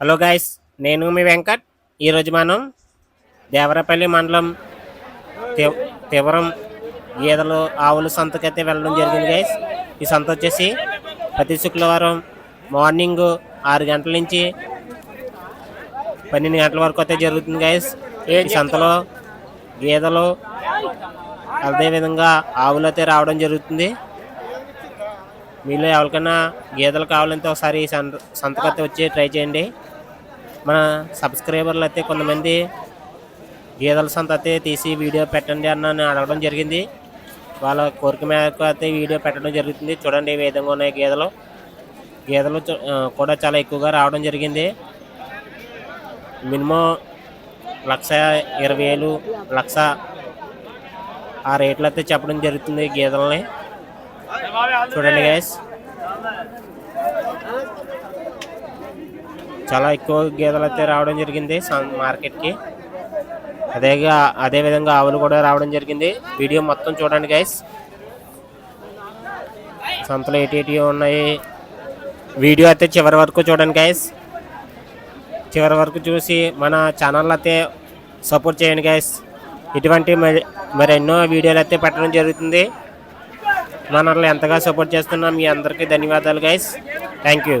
Hello guys నేను మీ వెంకట్. ఈరోజు మనం దేవరపల్లి మండలం తి- తివరం గేదెలు ఆవులు సంతకైతే వెళ్ళడం జరిగింది గాయస్. ఈ సంత వచ్చేసి ప్రతి శుక్రవారం మార్నింగ్ ఆరు గంటల నుంచి పన్నెండు గంటల వరకు అయితే జరుగుతుంది గాయస్. ఈ సంతలో గేదెలు అదేవిధంగా ఆవులు అయితే రావడం జరుగుతుంది. మీలో ఎవరికైనా గేదెలు కావాలంటే ఒకసారి ఈ సంత సంతకైతే వచ్చి ట్రై చేయండి. మన సబ్స్క్రైబర్లు అయితే కొంతమంది గేదెల సంత అయితే తీసి వీడియో పెట్టండి అన్న అని అడగడం జరిగింది. వాళ్ళ కోరిక మేరకు అయితే వీడియో పెట్టడం జరుగుతుంది. చూడండి ఏ విధంగా ఉన్నాయి గేదెలు గేదెలు చూ- కూడా చాలా ఎక్కువగా రావడం జరిగింది. మినిమం లక్ష ఇరవై వేలు లక్ష ఆ రేట్లు అయితే చెప్పడం జరుగుతుంది గేదెలని చూడండి గైస్ చాలా ఎక్కువ గేదెలు అయితే రావడం జరిగింది మార్కెట్కి. అదేగా అదే విధంగా ఆవులు కూడా రావడం జరిగింది. వీడియో మొత్తం చూడండి గైస్. సంతలో ఏటి ఉన్నాయి. వీడియో అయితే చివరి వరకు చూడండి గైస్. చివరి వరకు చూసి మన ఛానల్ అయితే సపోర్ట్ చేయండి గైస్. ఇటువంటి మరి మరి ఎన్నో వీడియోలు అయితే పెట్టడం జరుగుతుంది. మనల్ని ఎంతగా సపోర్ట్ చేస్తున్నాం మీ అందరికీ ధన్యవాదాలు guys. Thank you.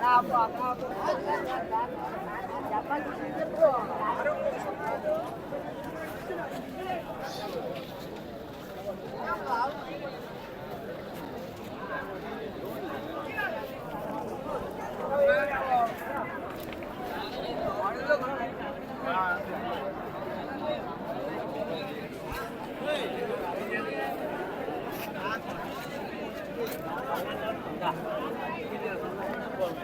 Yeah. Hey!